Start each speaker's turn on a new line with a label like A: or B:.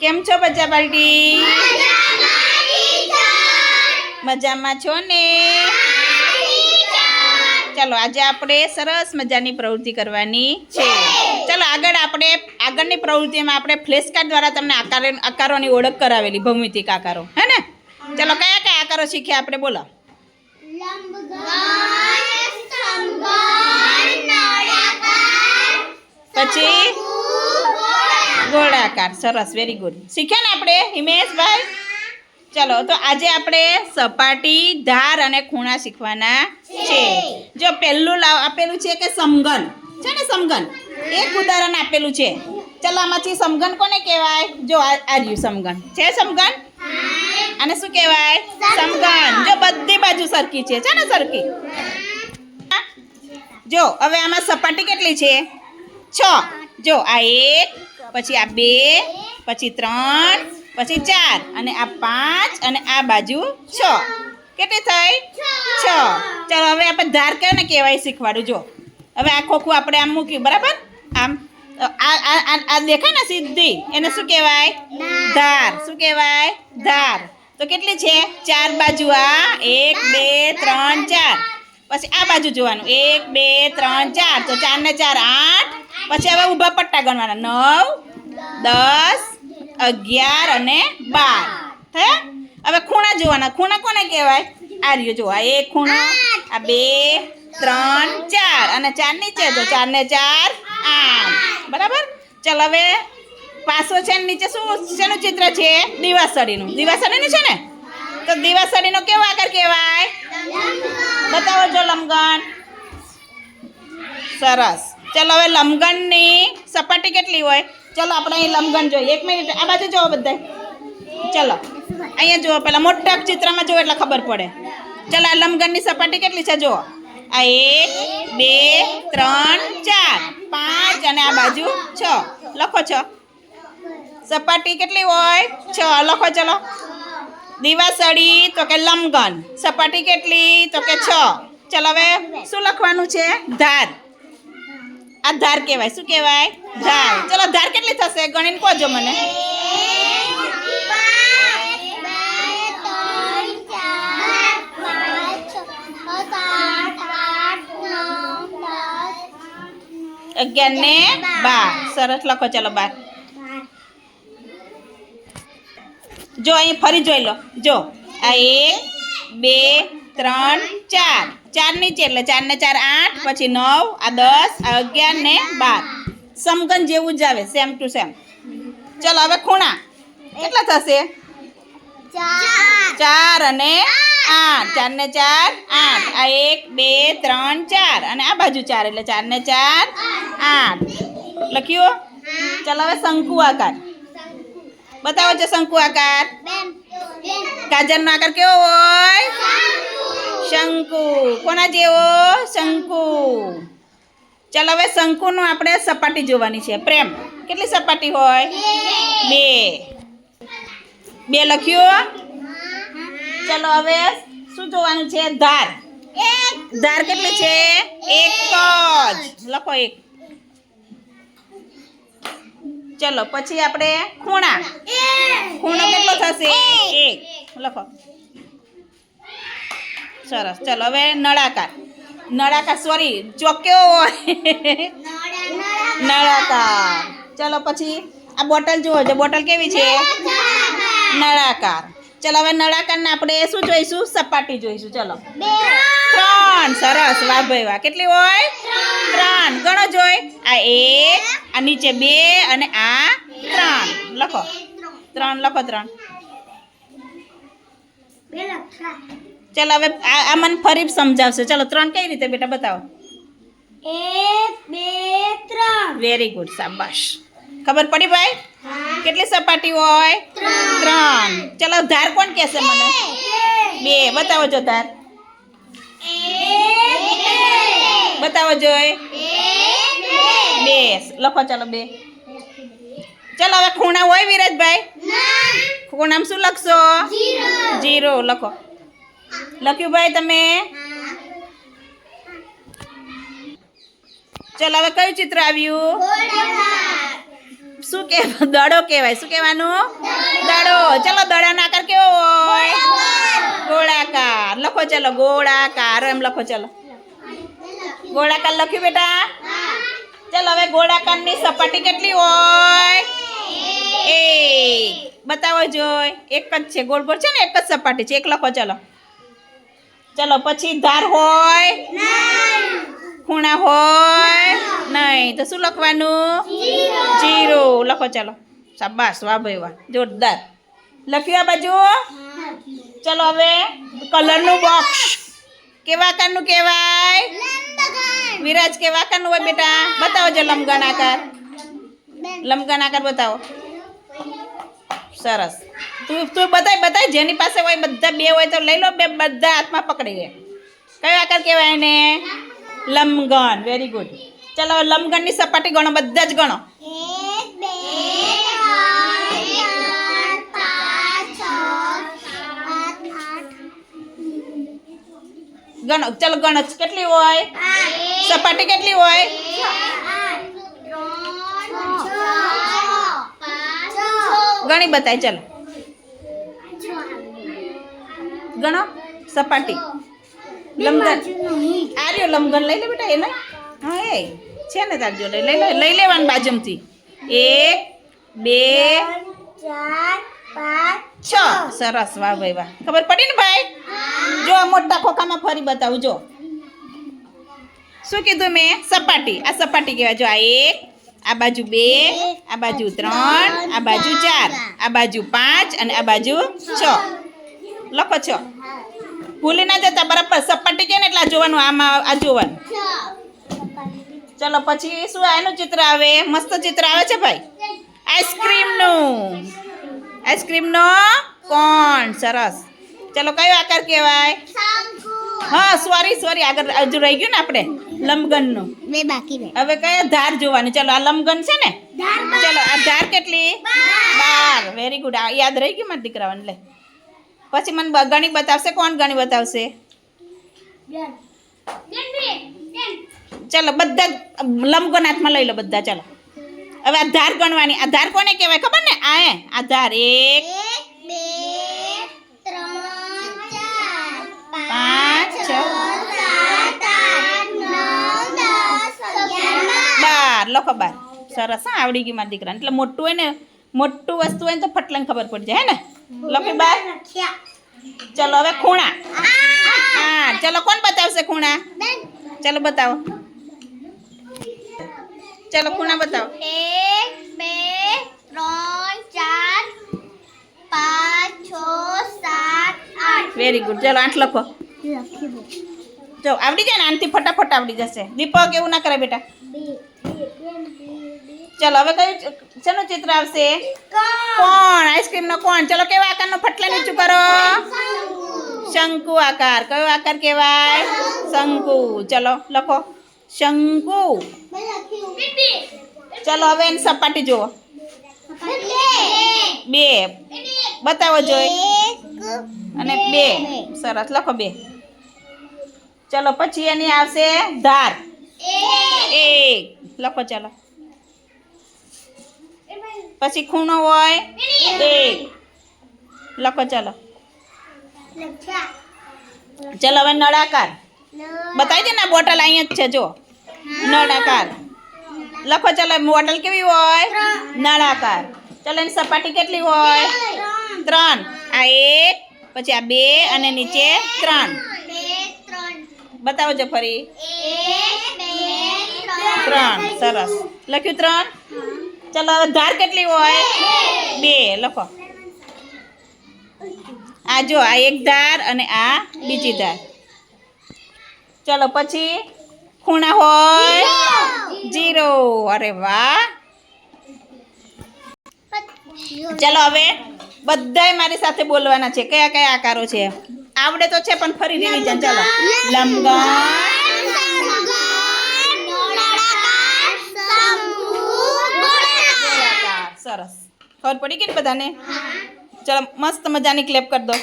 A: કેમ છો બચ્ચા પાર્ટી મજામાં છો ને? ચાલો આજે આપણે સરસ મજાની પ્રવૃત્તિ કરવાની છે. ચાલો આગળ આપણે આગળની પ્રવૃત્તિમાં આપણે ફ્લેશકાર્ડ દ્વારા તમને આકાર આકારોની ઓળખ કરાવેલી ભૌમિતિક આકારો. હે ને? ચાલો કયા કયા આકારો શીખ્યા આપણે બોલો. પછી? ગોળાકાર, સરસ વેરી ગુડ શીખ્યા ને આપણે, હિમેશભાઈ? ચલો, તો આજે આપણે સપાટી, ધાર અને ખૂણા શીખવાના છે. જો પહેલું લાવ, આપેલું છે કે સમગન છે ને સમગન એક ઉદાહરણ આપેલું છે. ચલો, આમાંથી સમગન કોને કહેવાય? જો, આ રહ્યું સમગન છે સમગન અને શું કહેવાય? સમગન જો, બધી બાજુ સરખી છે. છે ને સરખી? જો, હવે આમાં સપાટી કેટલી છે? છ. જો, આ એક પછી આ બે, પછી ત્રણ, પછી ચાર, અને આ પાંચ, અને આ બાજુ છ. કેટલી થઈ છ. ચાલો, હવે આપણે ધાર કયો ને કહેવાય શીખવાડું. જો, હવે આ ખોખું આપણે આમ મૂક્યું, બરાબર? આમ આ દેખાય ને સીધી? એને શું કહેવાય? ધાર. શું કહેવાય? ધાર. તો કેટલી છે? ચાર બાજુ આ, એક, બે, ત્રણ, ચાર. પછી આ બાજુ જોવાનું. એક, બે, ત્રણ, ચાર. તો ચાર ને ચાર, આઠ. પછી હવે ઊભા પટ્ટા ગણવાના. નવ, દસ, અગિયાર અને બાર. થયા હવે ખૂણા જોવાના. ખૂણા કોને કહેવાય? આ રહ્યો જો આ એક ખૂણો, આ બે, ત્રણ, ચાર. અને ચાર નીચે તો ચાર ને ચાર આઠ. બરાબર? ચાલ હવે પાસો છે નીચે શું, શેનું ચિત્ર છે? દિવાસળીનું. દિવાસળીનું છે ને? તો દિવાસળીનો કેવો આકાર કહેવાય? બતાવો જો લમગણ. સરસ. ચલો હવે લમગણની સપાટી કેટલી હોય? ચલો આપણે અહીં લમગણ જોઈએ. એક મિનિટ, આ બાજુ જુઓ બધા ચલો, અહીંયા જુઓ પેલા મોટા ચિત્રમાં જુઓ એટલે ખબર પડે. ચલો, આ લમગણની સપાટી કેટલી છે જુઓ. આ એક, બે, ત્રણ, ચાર, પાંચ અને આ બાજુ છ. લખો છો. સપાટી કેટલી હોય? છ. લખો ચલો. દિવાસળી, તો કે લમગન. સપાટી કેટલી? તો કે છ. ચલો હવે શું લખવાનું છે? ધાર. આ ધાર કહેવાય. શું કહેવાય? ધાર. ચલો, ધાર કેટલી થશે? ગણીને કહો મને. અગિયાર ને બાર. સરસ, લખો, ચલો, બાર. જો, અહીં ફરી જોઈ લો. જો. આ એક, બે, ત્રણ ચાર. ચાર નીચે એટલે ચાર ને ચાર આઠ પછી નવ આ દસ આ અગિયાર ને બાર. સમગન જેવું જ આવે સેમ ટુ સેમ ચલો હવે ખૂણા. કેટલા થશે? ચાર અને આઠ. ચાર ને ચાર આઠ. આ એક બે ત્રણ ચાર. અને આ બાજુ ચાર એટલે ચાર ને ચાર આઠ. લખ્યું ચલો હવે શંકુ આકાર. બતાવો છો શંકુ આકાર? ગાજરનો આકાર કેવો હોય? શંકુ. કોના જેવો? શંકુ. ચાલો હવે શંકુનું આપણે સપાટી જોવાની છે. પ્રેમ. કેટલી સપાટી હોય? બે. બે લખ્યું ચલો હવે શું જોવાનું છે? ધાર. ધાર કેટલી છે? એક જ. લખો એક. ચલો, પછી આપણે ખૂણા. ખૂણો કેટલો થશે? એક. લખો. સરસ. ચલો, હવે નળાકાર. નળાકાર સોરી ચોક્યો હોય. નળાકાર. ચલો, પછી આ બોટલ જુઓ છો બોટલ કેવી છે? નળાકાર. ચલો, હવે નળાકારના આપણે શું જોઈશું? સપાટી જોઈશું. ચલો. ત્રણ. સરસ. વાહ ભાઈ વાહ. કેટલી હોય? ત્રણ. ગણો જોઈ આ એક, આ નીચે બે અને આ ત્રણ. લખો. ત્રણ લખો ત્રણ. ચલો હવે આ મને ફરી સમજાવશે. ચાલો ત્રણ કઈ રીતે બેટા બતાવો?
B: એક બે ત્રણ.
A: વેરી ગુડ શાબાશ. ખબર પડી ભાઈ? કેટલી સપાટી હોય? ત્રણ. ચાલો ધાર કોણ કહેશે મને? બે. બતાવો જો ધાર. બતાવો જોઈ. બે. લખો ચાલો બે. ચાલો હવે ખૂણા હોય વિરાજભાઈ? ખૂણામાં શું લખશો? જીરો લખો. લખ્યું ભાઈ તમે? ચાલો, હવે કયું ચિત્ર આવ્યું? શું કે દડો કહેવાય. શું કહેવાનું? દડો. ચલો, દડાનો આકાર કેવો હોય? ગોળાકાર. લખો, ચલો, ગોળાકાર. એમ લખો, ચલો. ગોળાકાર લખ્યું, બેટા? ચલો, હવે ગોળાકારની સપાટી કેટલી હોય? એક. બતાવો જોઈ એક જ છે. ગોળ ગોળ છે ને? એક જ સપાટી છે. એક લખો, ચલો. ચલો પછી ધાર હોય? ખૂણા હોય? નહીં. તો શું લખવાનું? જીરો. લખો ચલો. શાબાશ વાહ ભાઈ વાહ. જોરદાર. લખ્યું આ બાજુ? ચલો હવે કલરનું બોક્સ કેવા આકારનું કહેવાય? વિરાજ કેવા આકારનું હોય બેટા? બતાવો જો લંબગણ આકાર. લંબગણ આકાર બતાવો. સરસ. તું તું બધાય બતાય, જેની પાસે હોય બધા બે હોય તો લઈ લો, બે બધા હાથમાં પકડી લે. કયો આકાર કહેવાય એને? લંબગણ વેરી ગુડ ચલો લમગણની સપાટી ગણો, બધા જ ગણો. ગણો, ચલો, ગણો. કેટલી હોય? સપાટી કેટલી હોય? ગણી બતાય, ચલો. ગણો સપાટી. લમગન આ રહ્યો લંબગણ લઈ લે બેટા એને. હા એ. છે ને તાર જોડે. લઈ લે લઈ લેવાનું બાજુમથી. એક બે
B: ચાર પાંચ
A: છ. સરસ વાહ ભાઈ વાહ. ખબર પડી ને ભાઈ? જો આ મોટા ખોખામાં ફરી બતાવું જો શું કીધું મેં? સપાટી. આ સપાટી કહેવાય. જો આ એક આ બાજુ બે આ બાજુ ત્રણ આ બાજુ ચાર આ બાજુ પાંચ અને આ બાજુ છ. લખો છો. ભૂલી ના જતા બરાબર સપાટી કે ને એટલે આ જોવાનું આમાં આ જોવાનું. ચલો પછી શું એનું ચિત્ર આવે? મસ્ત ચિત્ર આવે છે ભાઈ. આઈસ્ક્રીમનું. આઈસ્ક્રીમનો કોણ? સરસ. ચલો કયો આકાર કહેવાય? હા સોરી સોરી આગળ હજુ રહી ગયું ને આપણે? લંબગનનું
B: બે બાકી
A: હવે કયા? ધાર જોવાની. ચલો આ લંબગન છે ને? ચલો આ ધાર કેટલી? બાર. વેરી ગુડ આ યાદ રહી ગયું મારા દીકરાઓને? લે. પછી મને બ- ગણી બતાવશે કોણ ગણિત બતાવશે? ચલો બધા હાથમાં લઈ લો બધા ચલો. હવે આ ધાર ગણવાની. આ ધાર કોને કહેવાય ખબર ને? આ હે આ ધાર એક
B: બે
A: પાંચ છ બાર. લખો બાર. સરસ હા આવડી ગયું મારા દીકરાને. એટલે મોટું હોય ને મોટું વસ્તુ હોય ને તો ફટલાને ખબર પડી જાય હે ને? લખી બાર ચલો હવે ખૂણા. હા ચલો કોણ બતાવશે ખૂણા? ચલો બતાવો. ચલો ખૂણા બતાવો.
B: એક બે ત્રણ ચાર પાંચ છ સાત આઠ.
A: વેરી ગુડ ચલો આઠ લખો. જો આવડી જાય ને? આનથી ફટાફટ આવડી જશે. દીપક એવું ના કરે બેટા. ચલો હવે કયું શેનું ચિત્ર આવશે? કોણ? આઈસ્ક્રીમનો કોણ? ચલો કેવા આકારનો ફટલા નીચું કરો? શંકુ આકાર. કયો આકાર કહેવાય? શંકુ. ચલો લખો. શંકુ. ચલો હવે એની સપાટી જુઓ. બે. બતાવો જોઈ. અને બે. સરસ. લખો બે. ચલો પછી એની આવશે ધાર. એક. લખો ચલો. પછી ખૂણો હોય એક. લખો ચલો. ચલો હવે નળાકાર. બતાવી દે ને બોટલ અહીંયા જ છે જો નળાકાર. લખો ચલો બોટલ કેવી હોય? નળાકાર. ચલો એની સપાટી કેટલી હોય? ત્રણ. આ એક પછી આ બે અને નીચે ત્રણ. બતાવો જો ફરી. ત્રણ. સરસ. લખ્યું ત્રણ? ચલો ધાર કેટલી હોય? બે, લખો. આ જો, આ એક ધાર અને આ બીજી ધાર. ચલો, પછી ખૂણા હોય. જીરો. અરે વાહ. ચલો, હવે બધાય મારી સાથે બોલવાના છે. કયા કયા આકારો છે? આવડે તો છે, પણ ફરી રિવિઝન ચાલો. લંબગણ સરસ. ખબર પડી ગઈ ને બધાને? ચલો મસ્ત મજાની ક્લેપ કરી દો.